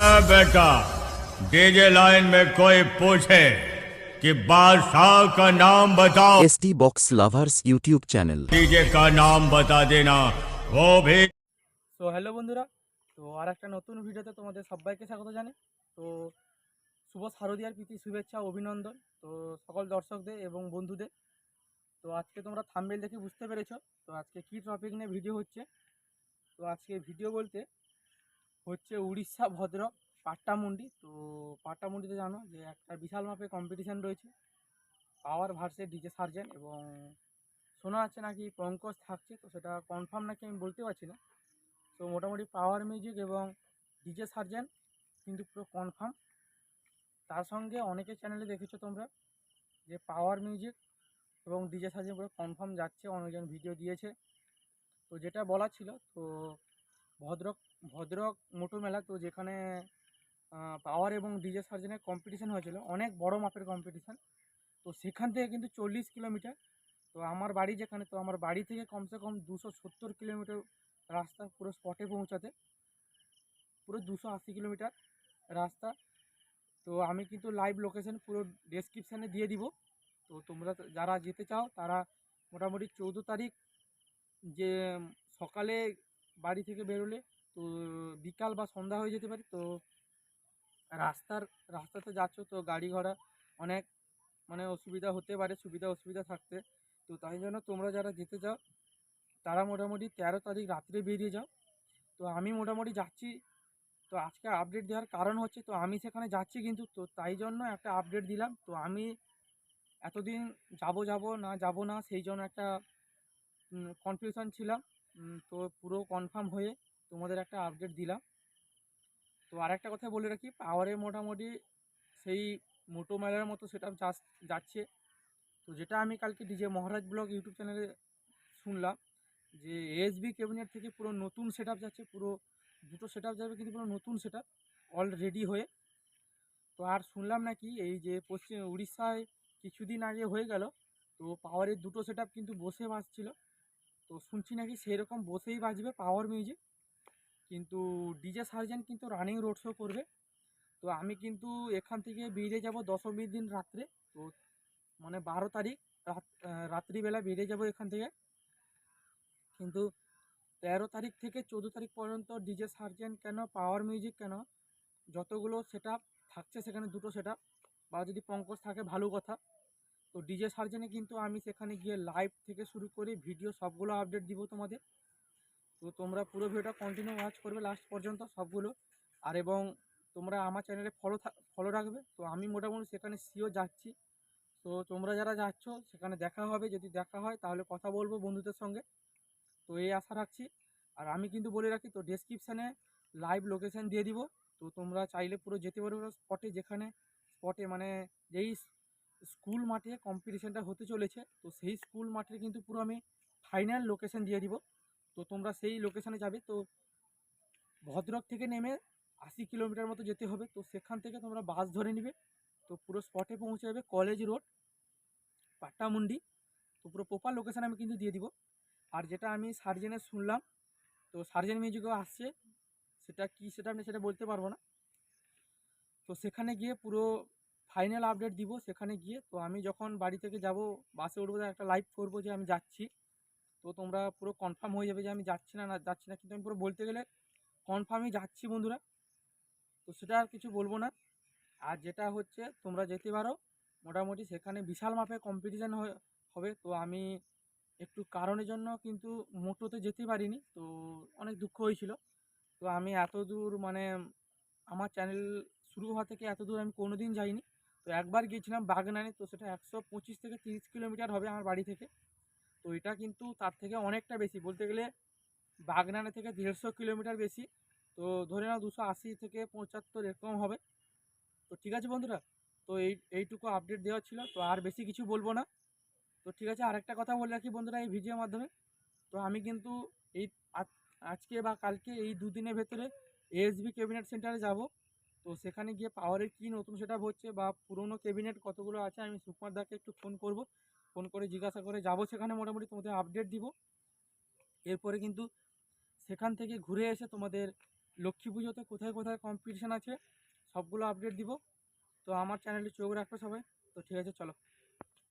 हाँ, बेटा DJ line में कोई पूछे कि बादशाह का नाम बताओ S T box lovers YouTube channel DJ का नाम बता देना वो भी তো হ্যালো বন্ধুরা তো আর একটা নতুন ভিডিওতে তোমাদের সবাইকে স্বাগত জানাই তো শুভ শারদীয়ার প্রীতি শুভেচ্ছা অভিনন্দন তো সকল দর্শকদের এবং বন্ধুদের তো আজকে তোমরা থাম্বেল দেখে বুঝতে পেরেছো তো আজকে কী টপিক নিয়ে ভিডিও হচ্ছে তো আজকে ভিডিও বলতে হচ্ছে উড়িষ্যা ভদ্রক পাট্টামুন্ডি। তো পাট্টামুন্ডিতে জানো যে একটা বিশাল মাপের কম্পিটিশান রয়েছে। পাওয়ার ভার্সের ডিজে সার্জেন এবং শোনা যাচ্ছে নাকি পঙ্কজ থাকছে, তো সেটা কনফার্ম নাকি আমি বলতে পারছি না। তো মোটামুটি পাওয়ার মিউজিক এবং ডিজে সার্জেন কিন্তু পুরো কনফার্ম তার সঙ্গে অনেকের চ্যানেলে দেখেছ তোমরা যে পাওয়ার মিউজিক এবং ডিজে সার্জেন পুরো কনফার্ম যাচ্ছে, অনেকজন ভিডিও দিয়েছে। তো যেটা বলা ছিল, তো ভদ্রক ভদ্রক মোটর মেলা তো যেখানে পাওয়ার এবং ডিজে সার্জনের কম্পিটিশান হয়েছিল, অনেক বড় মাপের কম্পিটিশান তো সেখান থেকে কিন্তু চল্লিশ কিলোমিটার। তো আমার বাড়ি যেখানে, তো আমার বাড়ি থেকে কমসে কম দুশো সত্তর কিলোমিটার রাস্তা পুরো স্পটে পৌঁছাতে। পুরো দুশো আশি কিলোমিটার রাস্তা। তো আমি কিন্তু লাইভ লোকেশন পুরো ডেসক্রিপশানে দিয়ে দিব। তো তোমরা যারা যেতে চাও, তারা মোটামুটি চৌদ্দ তারিখ যে সকালে বাড়ি থেকে বেরোলে তো বিকাল বা সন্ধ্যা হয়ে যেতে পারে, তো রাস্তার, রাস্তাতে যাচ্ছ তো গাড়ি ঘোড়া অনেক মানে অসুবিধা হতে পারে, সুবিধা অসুবিধা থাকতে। তো তাই জন্য তোমরা যারা যেতে চাও, তারা মোটামুটি তেরো তারিখ রাত্রে বেরিয়ে যাও। তো আমি মোটামুটি যাচ্ছি, তো আজকে আপডেট দেওয়ার কারণ হচ্ছে, তো আমি সেখানে যাচ্ছি কিন্তু, তো তাই জন্য একটা আপডেট দিলাম। তো আমি এতদিন যাব যাব না যাব না, সেই জন্য একটা কনফিউশন ছিলাম। তো পুরো কনফার্ম হয়ে তোমাদের একটা আপডেট দিলাম। তো আর একটা কথা বলে রাখি পাওয়ারে মোটামুটি সেই মোটো মেলার মতো সেটা যাচ্ছে। তো যেটা আমি কালকে ডিজে মহারাজ ব্লগ ইউটিউব চ্যানেলে শুনলাম যে এসবি ক্যাবিনেট থেকে পুরো নতুন সেট যাচ্ছে, পুরো দুটো সেট যাবে কিন্তু পুরো নতুন সেট অলরেডি হয়ে। তো আর শুনলাম নাকি এই যে পশ্চিম উড়িষ্যায় কিছুদিন আগে হয়ে গেল, তো পাওয়ারের দুটো সেট কিন্তু বসে বাজছিল তো শুনছি নাকি সেই রকম বসেই বাজবে পাওয়ার মিউজিক কিন্তু ডিজে সার্জেন্ট কিন্তু রানিং রোড শো করবে। তো আমি কিন্তু এখান থেকে বেরিয়ে যাব দশমীর দিন রাত্রে। তো মানে বারো তারিখ রাত রাত্রিবেলা বেরিয়ে যাব এখান থেকে। কিন্তু তেরো তারিখ থেকে চোদ্দ তারিখ পর্যন্ত ডিজে সার্জেন্ট কেন পাওয়ার মিউজিক কেন, যতগুলো সেট থাকছে সেখানে দুটো সেট বা যদি পঙ্কজ থাকে, ভালো কথা। তো ডিজে সার্জেনে কিন্তু আমি সেখানে গিয়ে লাইভ থেকে শুরু করে ভিডিও সবগুলো আপডেট দিব তোমাদের। তো তোমরা পুরো ভিডিওটা কন্টিনিউ ওয়াচ করবে লাস্ট পর্যন্ত সবগুলো। আর এবং তোমরা আমার চ্যানেলে ফলো ফলো রাখবে। তো আমি মোটামুটি সেখানে সিও যাচ্ছি। তো তোমরা যারা যাচ্ছ, সেখানে দেখা হবে। যদি দেখা হয়, তাহলে কথা বলব বন্ধুদের সঙ্গে। তো এই আশা রাখছি। আর আমি কিন্তু বলে রাখি, তো ডেসক্রিপশানে লাইভ লোকেশান দিয়ে দিব। তো তোমরা চাইলে পুরো যেতে পারবে স্পটে যেখানে স্পটে মানে যেই স্কুল মাঠে কম্পিটিশানটা হতে চলেছে। তো সেই স্কুল মাঠে কিন্তু পুরো আমি ফাইনাল লোকেশান দিয়ে দিব। তো তোমরা সেই লোকেশানে যাবে। তো ভদ্রক থেকে নেমে আশি কিলোমিটার মতো যেতে হবে। তো সেখান থেকে তোমরা বাস ধরে নিবে। তো পুরো স্পটে পৌঁছে যাবে কলেজ রোড পাট্টামুন্ডি। তো পুরো প্রপার লোকেশান আমি কিন্তু দিয়ে দিব। আর যেটা আমি সার্জেনের শুনলাম, তো সার্জেন মিউজিকও আসছে। সেটা কি সেটা আমি সেটা বলতে পারব না। তো সেখানে গিয়ে পুরো ফাইনাল আপডেট দিব সেখানে গিয়ে। তো আমি যখন বাড়ি থেকে যাব বাসে উঠবো একটা লাইভ করব যে আমি যাচ্ছি। তো তোমরা পুরো কনফার্ম হয়ে যাবে যে আমি যাচ্ছি না না যাচ্ছি না। কিন্তু আমি পুরো বলতে গেলে কনফার্মই যাচ্ছি বন্ধুরা। তো সেটা আর কিছু বলব না। আর যেটা হচ্ছে, তোমরা যেতে পারো। মোটামুটি সেখানে বিশাল মাপে কম্পিটিশান হবে। তো আমি একটু কারণের জন্য কিন্তু মোটোতে যেতে পারিনি। তো অনেক দুঃখ হয়েছিল। তো আমি এত দূর মানে আমার চ্যানেল শুরু হওয়া থেকে এত দূর আমি কোনো দিন যাইনি। তো একবার গিয়েছিলাম বাগনানে, তো সেটা একশো পঁচিশ থেকে তিরিশ কিলোমিটার হবে আমার বাড়ি থেকে। তো এটা কিন্তু তার থেকে অনেকটা বেশি, বলতে গেলে বাগনানে থেকে দেড়শো কিলোমিটার বেশি। তো ধরে নাও দুশো আশি থেকে পঁচাত্তর এরকম হবে। তো ঠিক আছে বন্ধুরা, তো এই, এইটুকু আপডেট দেওয়া ছিল, তো আর বেশি কিছু বলব না। তো ঠিক আছে, আরেকটা কথা বলে রাখি বন্ধুরা এই ভিডিওর মাধ্যমে। তো আমি কিন্তু এই আজ- আজকে বা কালকে এই দুদিনের ভেতরে এএসবি ক্যাবিনেট সেন্টারে যাব। তো সেখানে গিয়ে পাওয়ারের কী নতুন সেট হচ্ছে বা পুরনো ক্যাবিনেট কতগুলো আছে, আমি সুকুমার দাকে একটু ফোন করব। ফোন করে জিজ্ঞাসা করে যাব সেখানে মোটামুটি, তোমাদের আপডেট দিব। এরপরে কিন্তু সেখান থেকে ঘুরে এসে তোমাদের লক্ষ্মী পুজোতে কোথায় কোথায় কম্পিটিশান আছে, সবগুলো আপডেট দিব। তো আমার চ্যানেলে চোখ রাখো সবাই। তো ঠিক আছে, চলো।